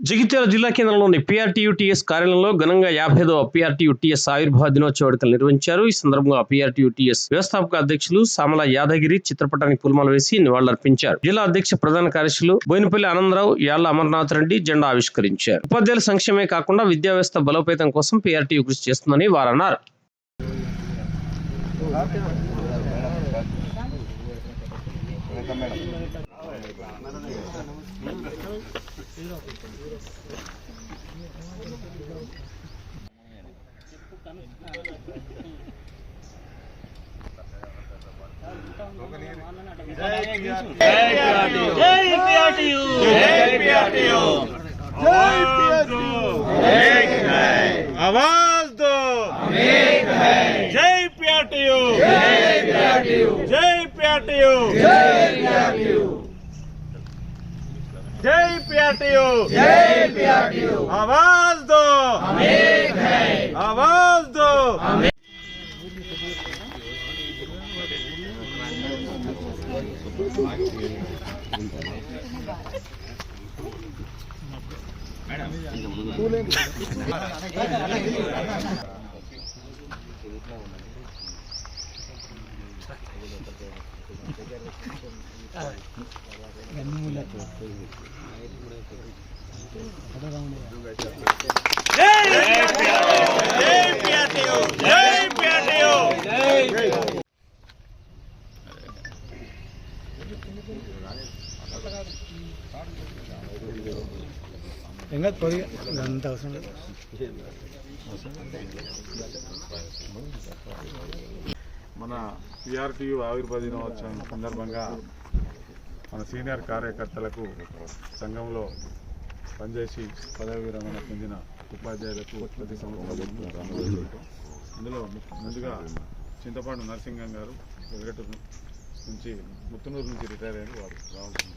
జగిత్యాల జిల్లా కేంద్రంలోని పిఆర్టీయూటీఎస్ కార్యాలయంలో ఘనంగా యాభై ఐదవ పిఆర్టీయూటీఎస్ ఆవిర్భావ దినోత్సవ వేడుకలు నిర్వహించారు. ఈ సందర్భంగా పిఆర్టీయూటీఎస్ వ్యవస్థాపక అధ్యక్షులు సామల యాదగిరి చిత్రపటానికి పూలమాల వేసి నివాళులర్పించారు. జిల్లా అధ్యక్ష ప్రధాన కార్యదర్శులు బోయినపల్లి ఆనందరావు యాళ్ళ అమర్నాథ్ రెడ్డి జెండా ఆవిష్కరించారు. ఉపాధ్యాయుల సంక్షేమే కాకుండా విద్యా వ్యవస్థ బలోపేతం కోసం పిఆర్టీయూ కృషి చేస్తుందని వారు అన్నారు आवाज़ दो जय पीआरटीयू जय पीआरटीयू जय पीआरटीयू आवाज दो आवाज दो जय எங்கே போய் அந்த அவசரம் మన పిఆర్టీయు ఆవిర్భావ దినోత్సవం సందర్భంగా మన సీనియర్ కార్యకర్తలకు సంఘంలో పనిచేసి పదవి విరమణ పొందిన ఉపాధ్యాయులకు ప్రతి సంవత్సరం ఇందులో ముందుగా చింతపాండు నరసింహం గారు వెలగటూరు నుంచి ముత్తునూరు నుంచి రిటైర్ అయ్యారు. వారు రావాల్సింది.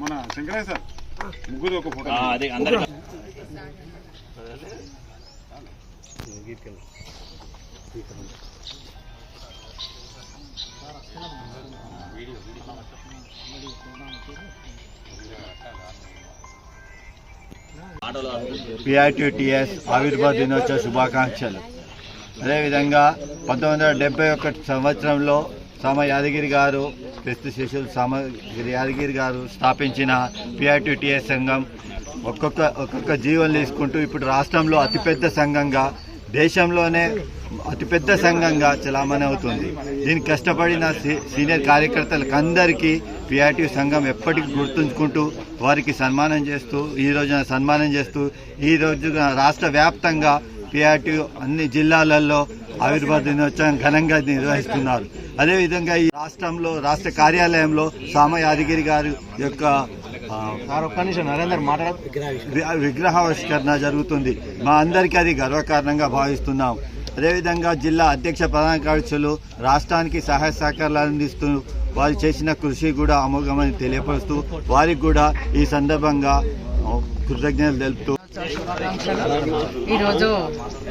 మన శంకరయ్య సార్ ముగ్గురు ఒక ఫోటో పిఐటిటిఎస్ ఆవిర్భావ దినోత్సవ శుభాకాంక్షలు. అదేవిధంగా పంతొమ్మిది వందల డెబ్బై ఒకటి సంవత్సరంలో సామ యాదగిరి గారు క్రిస్తు శిష్యులు సామ యాదగిరి గారు స్థాపించిన పిఐటిటిఎస్ సంఘం ఒక్కొక్క ఒక్కొక్క జీవన తీసుకుంటూ ఇప్పుడు రాష్ట్రంలో అతిపెద్ద సంఘంగా దేశంలోనే అతిపెద్ద సంఘంగా చలామణి అవుతుంది దీనికి కష్టపడిన సీనియర్ కార్యకర్తలకు అందరికీ పిఆర్టీ సంఘం ఎప్పటికీ గుర్తుంచుకుంటూ వారికి సన్మానం చేస్తూ ఈ రోజున సన్మానం చేస్తూ ఈ రోజున రాష్ట్ర వ్యాప్తంగా పిఆర్టీ అన్ని జిల్లాలలో ఆవిర్భావ దినోత్సవం ఘనంగా నిర్వహిస్తున్నారు. అదేవిధంగా ఈ రాష్ట్రంలో రాష్ట్ర కార్యాలయంలో సామ యాదగిరి గారి యొక్క విగ్రహావిష్కరణ జరుగుతుంది. మా అందరికీ అది గర్వకారణంగా భావిస్తున్నాం. అదేవిధంగా జిల్లా అధ్యక్ష ప్రధాన కార్యదర్శులు రాష్ట్రానికి సహాయ సహకారాలు అందిస్తూ వారు చేసిన కృషి కూడా అమోఘమని తెలియపరుస్తూ వారికి కూడా ఈ సందర్భంగా కృతజ్ఞతలు తెలుపుతూ ఈరోజు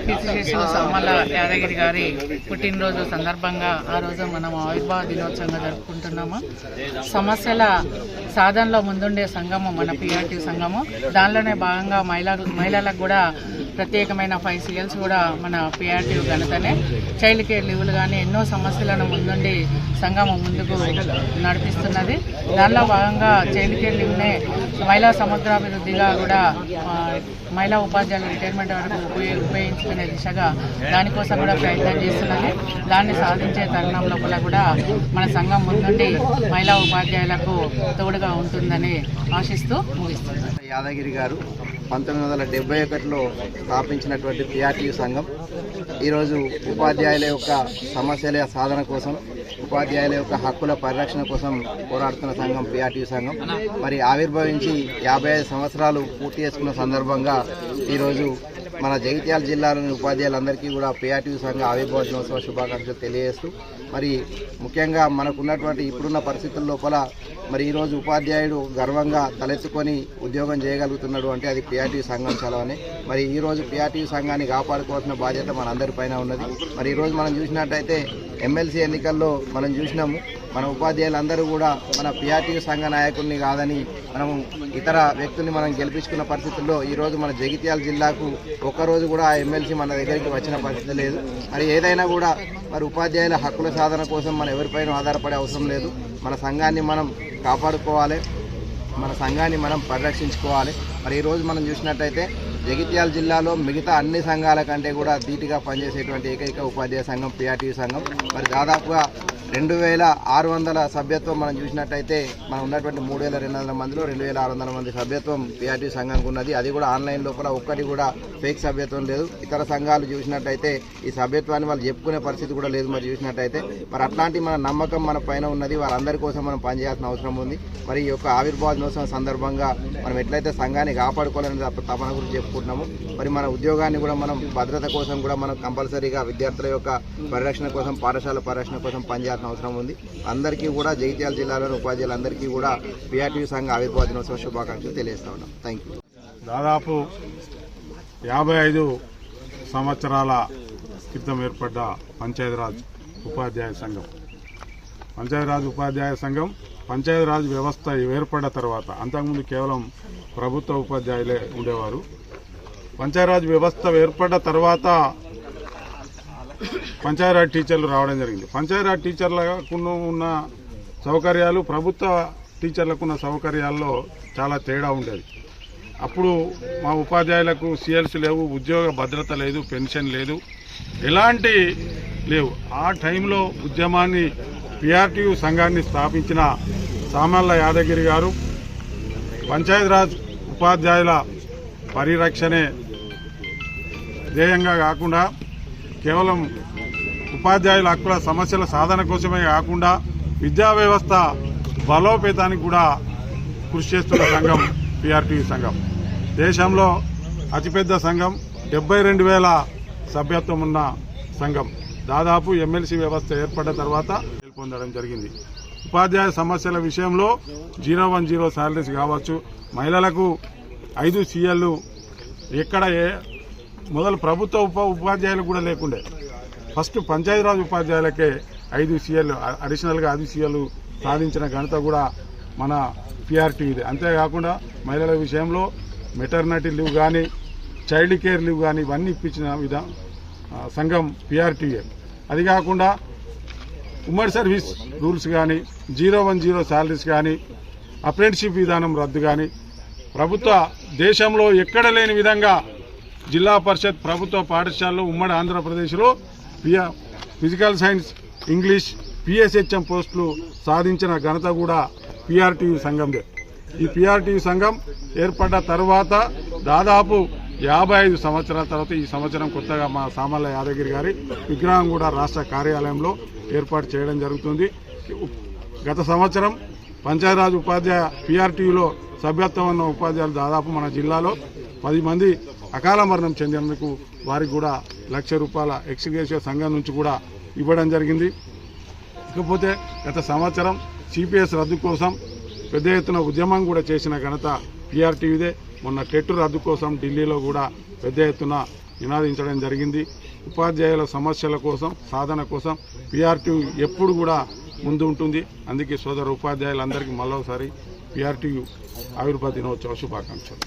కీర్తిశేషులు సమ్మల యాదగిరి గారి పుట్టినరోజు సందర్భంగా ఆ రోజు మనం ఆవిర్భావ దినోత్సవంగా జరుపుకుంటున్నాము. సమస్యల సాధనలో ముందుండే సంఘము మన పిఆర్టీ సంఘము. దానిలోనే భాగంగా మహిళ మహిళలకు కూడా ప్రత్యేకమైన ఫైవ్ సీఎల్స్ కూడా మన పిఆర్టీ ఘనతనే చైల్డ్ కేర్ లీవులు కానీ ఎన్నో సమస్యలను ముందుండి సంఘము ముందుకు నడిపిస్తున్నది. దానిలో భాగంగా చైల్డ్ కేర్ లీవ్నే మహిళా సమగ్రాభివృద్ధిగా కూడా మహిళా ఉపాధ్యాయుల రిటైర్మెంట్ వరకు ఉపయోగించుకునే దిశగా దానికోసం కూడా ప్రయత్నం చేస్తున్నది. దాన్ని సాధించే తరుణం లోపల కూడా మన సంఘం ముందుండి మహిళా ఉపాధ్యాయులకు తోడుగా ఉంటుందని ఆశిస్తూ ముగిస్తున్నాను. యాదగిరి గారు పంతొమ్మిది వందల డెబ్బై ఒకటిలో స్థాపించినటువంటి పిఆర్టీ సంఘం ఈరోజు ఉపాధ్యాయుల యొక్క సమస్యల సాధన కోసం ఉపాధ్యాయుల యొక్క హక్కుల పరిరక్షణ కోసం పోరాడుతున్న సంఘం పిఆర్టీ సంఘం. మరి ఆవిర్భవించి యాభై ఐదు సంవత్సరాలు పూర్తి చేసుకున్న సందర్భంగా ఈరోజు మన జగిత్యాల జిల్లాలోని ఉపాధ్యాయులందరికీ కూడా పిఆర్టీ సంఘ ఆవిర్భావ దినోత్సవ శుభాకాంక్షలు తెలియజేస్తూ మరి ముఖ్యంగా మనకున్నటువంటి ఇప్పుడున్న పరిస్థితుల లోపల మరి ఈరోజు ఉపాధ్యాయుడు గర్వంగా తలెత్తుకొని ఉద్యోగం చేయగలుగుతున్నాడు అంటే అది పిఆర్టీ సంఘం చలవని. మరి ఈరోజు పిఆర్టీ సంఘాన్ని కాపాడుకోవాల్సిన బాధ్యత మనందరిపైన ఉన్నది. మరి ఈరోజు మనం చూసినట్టయితే ఎమ్మెల్సీ ఎన్నికల్లో మనం చూసినాము. మన ఉపాధ్యాయులందరూ కూడా మన పిఆర్టీ సంఘ నాయకుడిని కాదని మనం ఇతర వ్యక్తుల్ని మనం గెలిపించుకున్న పరిస్థితుల్లో ఈరోజు మన జగిత్యాల జిల్లాకు ఒక్కరోజు కూడా ఆ ఎమ్మెల్సీ మన దగ్గరికి వచ్చిన పరిస్థితి లేదు. మరి ఏదైనా కూడా మరి ఉపాధ్యాయుల హక్కుల సాధన కోసం మనం ఎవరిపైన ఆధారపడే అవసరం లేదు. మన సంఘాన్ని మనం కాపాడుకోవాలి. మన సంఘాన్ని మనం పరిరక్షించుకోవాలి. మరి ఈరోజు మనం చూసినట్టయితే జగిత్యాల జిల్లాలో మిగతా అన్ని సంఘాల కంటే కూడా ధీటుగా పనిచేసేటువంటి ఏకైక ఉపాధ్యాయ సంఘం పిఆర్టీ సంఘం. మరి దాదాపుగా రెండు వేల ఆరు వందల సభ్యత్వం మనం చూసినట్టయితే మనం ఉన్నటువంటి మూడు వేల రెండు వందల మందిలో రెండు వేల ఆరు వందల మంది సభ్యత్వం పిఆర్టీ సంఘానికి ఉన్నది. అది కూడా ఆన్లైన్ లోపల ఒక్కటి కూడా ఫేక్ సభ్యత్వం లేదు. ఇతర సంఘాలు చూసినట్టయితే ఈ సభ్యత్వాన్ని వాళ్ళు చెప్పుకునే పరిస్థితి కూడా లేదు మరి చూసినట్టయితే. మరి అట్లాంటి మన నమ్మకం మన పైన ఉన్నది. వారందరి కోసం మనం పనిచేయాల్సిన అవసరం ఉంది. మరి ఈ యొక్క ఆవిర్భావ దినోత్సవం సందర్భంగా మనం ఎట్లయితే సంఘాన్ని కాపాడుకోవాలని తపన గురించి చెప్పుకుంటున్నాము. మరి మన ఉద్యోగాన్ని కూడా మనం భద్రత కోసం కూడా మనం కంపల్సరీగా విద్యార్థుల యొక్క పరిరక్షణ కోసం పాఠశాల పరిరక్షణ కోసం చేయాల్సిన అవసరం ఉంది. అందరికీ కూడా జగిత్యాల జిల్లాలోని ఉపాధ్యాయులందరికీ కూడా పిఆర్టీ సంఘ ఆవిర్భావ దినోత్సవ శుభాకాంక్షలు తెలియజేస్తా ఉన్నాం. థ్యాంక్ యూ దాదాపు యాభై ఐదు సంవత్సరాల క్రితం ఏర్పడ్డ పంచాయతీరాజ్ ఉపాధ్యాయ సంఘం. పంచాయతీరాజ్ ఉపాధ్యాయ సంఘం పంచాయతీరాజ్ వ్యవస్థ ఏర్పడ్డ తర్వాత అంతకుముందు కేవలం ప్రభుత్వ ఉపాధ్యాయులే ఉండేవారు. పంచాయతీరాజ్ వ్యవస్థ ఏర్పడ్డ తర్వాత పంచాయతీరాజ్ టీచర్లు రావడం జరిగింది. పంచాయతీరాజ్ టీచర్లకు ఉన్న సౌకర్యాలు ప్రభుత్వ టీచర్లకు ఉన్న సౌకర్యాల్లో చాలా తేడా ఉండేది. అప్పుడు మా ఉపాధ్యాయులకు సిఎల్స్ లేవు ఉద్యోగ భద్రత లేదు పెన్షన్ లేదు ఎలాంటి లేవు. ఆ టైంలో ఉద్యమాన్ని పిఆర్టీయు సంఘాన్ని స్థాపించిన సామల్ల యాదగిరి గారు పంచాయతీరాజ్ ఉపాధ్యాయుల పరిరక్షణే ధ్యేయంగా కాకుండా కేవలం ఉపాధ్యాయుల హక్కుల సమస్యల సాధన కోసమే కాకుండా విద్యా వ్యవస్థ బలోపేతానికి కూడా కృషి చేస్తున్న సంఘం పిఆర్టీవీ సంఘం. దేశంలో అతిపెద్ద సంఘం డెబ్బై రెండు వేల సభ్యత్వం ఉన్న సంఘం. దాదాపు ఎమ్మెల్సీ వ్యవస్థ ఏర్పడ్డ తర్వాత పొందడం జరిగింది. ఉపాధ్యాయ సమస్యల విషయంలో జీరో వన్ జీరో శాలరీస్ కావచ్చు. మహిళలకు ఐదు సీఎల్లు ఎక్కడ ఏ మొదలు ప్రభుత్వ ఉప ఉపాధ్యాయులు కూడా లేకుండే. ఫస్ట్ పంచాయతీరాజ్ ఉపాధ్యాయులకే ఐదు సీఎల్ అడిషనల్గా ఐదు సీఎలు సాధించిన ఘనత కూడా మన పిఆర్టీ ఇది అంతేకాకుండా మహిళల విషయంలో మెటర్నిటీ లీవ్ కానీ చైల్డ్ కేర్ లీవ్ కానీ ఇవన్నీ ఇప్పించిన విధా సంఘం పిఆర్టీఏ అది కాకుండా ఉమ్మడి సర్వీస్ రూల్స్ కానీ జీరో వన్ జీరో శాలరీస్ కానీ అప్రెంటిషిప్ విధానం రద్దు కానీ ప్రభుత్వ దేశంలో ఎక్కడ లేని విధంగా జిల్లా పరిషత్ ప్రభుత్వ పాఠశాలలో ఉమ్మడి ఆంధ్రప్రదేశ్లో పియా ఫిజికల్ సైన్స్ ఇంగ్లీష్ పిఎస్హెచ్ఎం పోస్టులు సాధించిన ఘనత కూడా పిఆర్టీయు సంఘందే. ఈ పిఆర్టీయు సంఘం ఏర్పడ్డ తర్వాత దాదాపు యాభై ఐదు సంవత్సరాల తర్వాత ఈ సంవత్సరం కొత్తగా మా సామల్ల యాదగిరి గారి విగ్రహం కూడా రాష్ట్ర కార్యాలయంలో ఏర్పాటు చేయడం జరుగుతుంది. గత సంవత్సరం పంచాయతీరాజ్ ఉపాధ్యాయ పిఆర్టీయులో సభ్యత్వం ఉన్న ఉపాధ్యాయులు దాదాపు మన జిల్లాలో పది మంది అకాల మరణం చెందినందుకు వారికి కూడా లక్ష రూపాయల ఎక్స్గ్రేషియో సంఘం నుంచి కూడా ఇవ్వడం జరిగింది. ఇకపోతే గత సంవత్సరం సిపిఎస్ రద్దు కోసం పెద్ద ఎత్తున ఉద్యమం కూడా చేసిన ఘనత పిఆర్టీవీదే మొన్న టెట్ రద్దు కోసం ఢిల్లీలో కూడా పెద్ద ఎత్తున నినాదించడం జరిగింది. ఉపాధ్యాయుల సమస్యల కోసం సాధన కోసం పిఆర్టీ ఎప్పుడు కూడా ముందు ఉంటుంది అందుకే సోదర ఉపాధ్యాయులందరికీ మరోసారి పిఆర్టీ ఆవిర్భావ దినోత్సవ శుభాకాంక్షలు.